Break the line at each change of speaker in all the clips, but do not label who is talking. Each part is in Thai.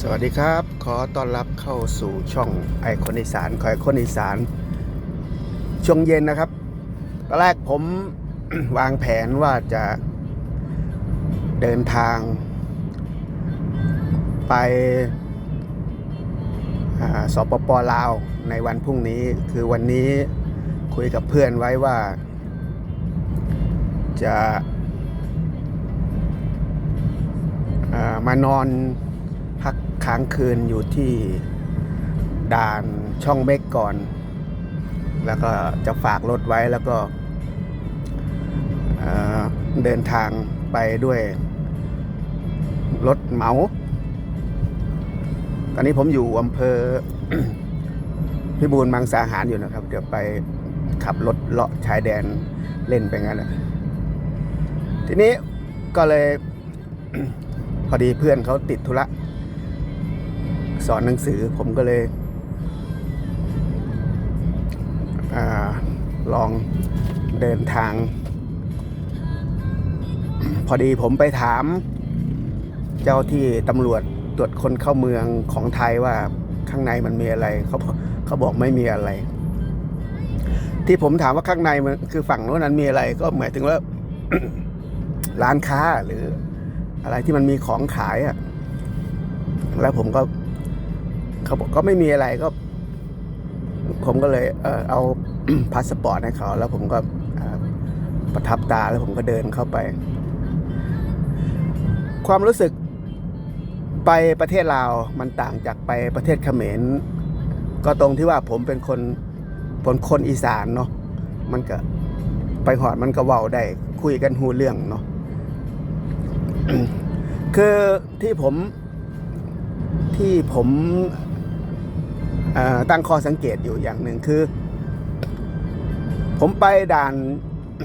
สวัสดีครับ ขอต้อนรับเข้าสู่ช่องไอคอนอีสานคอยคนอีสาน ช่วงเย็นนะครับ ตอนแรกผมวางแผนว่าจะเดินทาง ไปอ่าสปปลาวในวันพรุ่งนี้ คือวันนี้คุยกับเพื่อนไว้ว่า จะามานอน ค้างคืนอยู่ที่ด่านช่องเมกก่อน แล้วก็จะฝากรถไว้แล้วก็เดินทางไปด้วยรถเหมา ตอนนี้ผมอยู่อำเภอพิบูลมังสาหารอยู่นะครับ เดี๋ยวไปขับรถเลาะชายแดนเล่นไปงั้นแหละทีนี้ก็เลยพอดีเพื่อนเขาติดธุระ สอนหนังสือผมก็เลยอลองเดินทาง พอดีผมไปถาม เจ้าที่ตำรวจตรวจคนเข้าเมืองของไทยว่าข้างในมันมีอะไรเขาเขาบอกไม่มีอะไร ที่ผมถามว่าข้างในมันคือฝั่งโน้นนั้นมีอะไร ก็หมายถึงว่าร้านค้าหรืออะไรที่มันมีของขายอะแล้วผมก็ เขาบอกก็ไม่มีอะไรก็ ผมก็เลยเออเอาพาสปอร์ตให้เขา แล้วผมก็ประทับตาแล้วผมก็เดินเข้าไป ความรู้สึกไปประเทศลาวมันต่างจากไปประเทศเขมร ก็ตรงที่ว่าผมเป็นคนเป็นคนอีสานเนาะมันก็ไปหอดมันก็เว้าได้คุยกันหูเรื่องเนาะคือที่ผมที่ผม ตั้งข้อสังเกตอยู่อย่างหนึ่งคือ ผมไปด่าน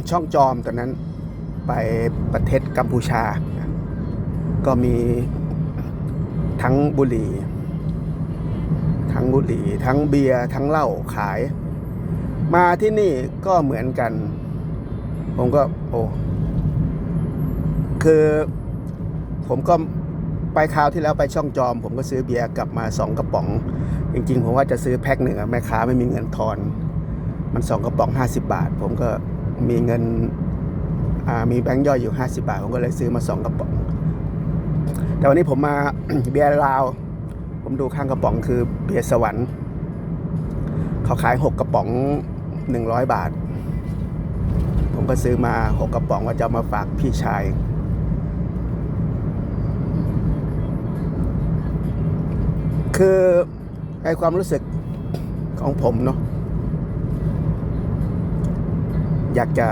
ช่องจอมตอนนั้นไปประเทศกัมพูชา ก็มีทั้งบุหรี่ ทั้งบุหรี่ ทั้งเบียร์ทั้งเหล้าขาย มาที่นี่ก็เหมือนกัน ผมก็โอ้คือผมก็ ไปคราวที่แล้วไปช่องจอม ผมก็ซื้อเบียร์กลับมาสองกระป๋อง จริง ๆ ผมว่าจะซื้อแพ็คหนึ่งอะแม่ค้าไม่มีเงินทอน มันสองกระป๋อง 50 บาท ผมก็มีเงินมีแบงค์ย่อยอยู่ 50 บาท ผมก็เลยซื้อมาสองกระป๋อง แต่วันนี้ผมมาเบียร์ลาว ผมดูข้างกระป๋องคือเบียร์สวรรค์เขาขาย 6 กระป๋อง 100 บาท ผมก็ซื้อมา 6 กระป๋องว่าจะมาฝากพี่ชาย คือไอความรู้สึกของผมเนาะอยากจะ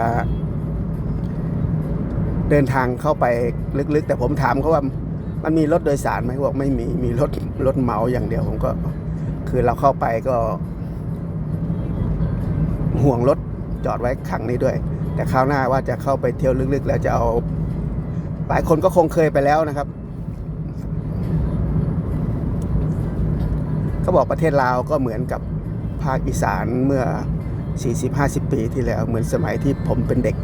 เดินทางเข้าไปลึกๆ แต่ผมถามเขาว่ามันมีรถโดยสารไหมเขาบอกไม่มีมีรถรถเหมาอย่างเดียวผมก็ คือเราเข้าไปก็ ห่วงรถจอดไว้ขังนี้ด้วย แต่คราวหน้าว่าจะเข้าไปเที่ยวลึกๆ แล้วจะเอา หลายคนก็คงเคยไปแล้วนะครับ เขาบอกประเทศลาวก็เหมือนกับภาคอีสานเมื่อ 40-50 ปีที่แล้วเหมือนสมัยที่ผมเป็นเด็ก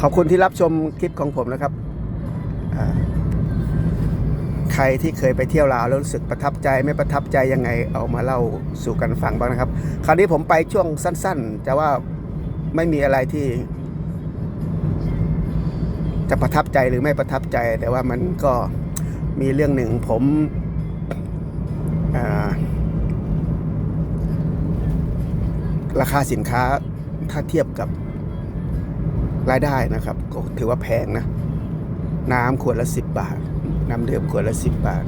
ขอบคุณที่รับชมคลิปของผมนะครับใครที่เคยไปเที่ยวลาวแล้วรู้สึกประทับใจไม่ประทับใจยังไงเอามาเล่าสู่กันฟังบ้างนะครับ คราวนี้ผมไปช่วงสั้นๆจะว่าไม่มีอะไรที่ จะประทับใจหรือไม่ประทับใจ แต่ว่ามันก็มีเรื่องหนึ่งผมราคาสินค้าถ้าเทียบกับรายได้นะครับ ก็ถือว่าแพงนะ น้ำขวดละ 10 บาท น้ำดื่มขวดละ 10 บาท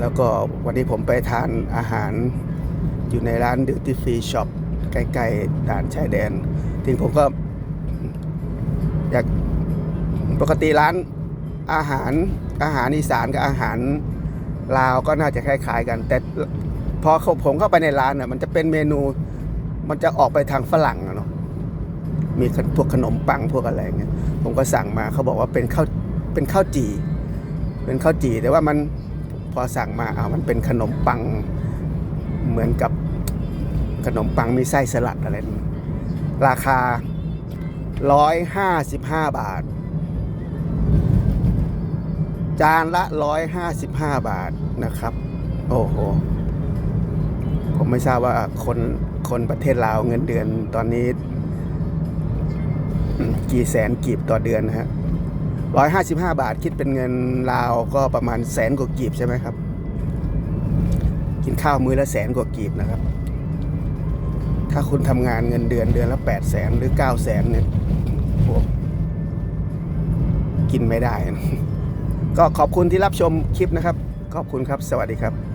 แล้วก็วันนี้ผมไปทานอาหารอยู่ในร้านดิวตี้ฟรีช็อปใกล้ๆด่านชายแดนจริงผมก็ ปกติร้านอาหารอาหารอีสานกับอาหารลาวก็น่าจะคล้ายๆกัน แต่พอผมเข้าไปในร้านน่ะมันจะเป็นเมนูมันจะออกไปทางฝรั่งอะเนาะมีพวกขนมปังพวกอะไรเงี้ยผมก็สั่งมาเขาบอกว่าเป็นข้าวเป็นข้าวจี่เป็นข้าวจี่แต่ว่ามันพอสั่งมาอ้าวมันเป็นขนมปังเหมือนกับขนมปังมีไส้สลัดอะไรนั่ราคา 155 บาท จานละ 155 บาทนะครับ โอ้โห ผมไม่ทราบว่าคนคนประเทศลาวเงินเดือนตอนนี้ กี่แสนกีบต่อเดือนนะฮะร้อยห้าสิบห้าบาทคิดเป็นเงินลาวก็ประมาณแสนกว่ากีบใช่ไหมครับ กินข้าวมื้อละแสนกว่ากีบนะครับ ถ้าคุณทำงานเงินเดือนเดือนละแปดแสนหรือเก้าแสนเนี่ยโอ้กินไม่ได้นะ ก็ขอบคุณที่รับชมคลิปนะครับ ขอบคุณครับ สวัสดีครับ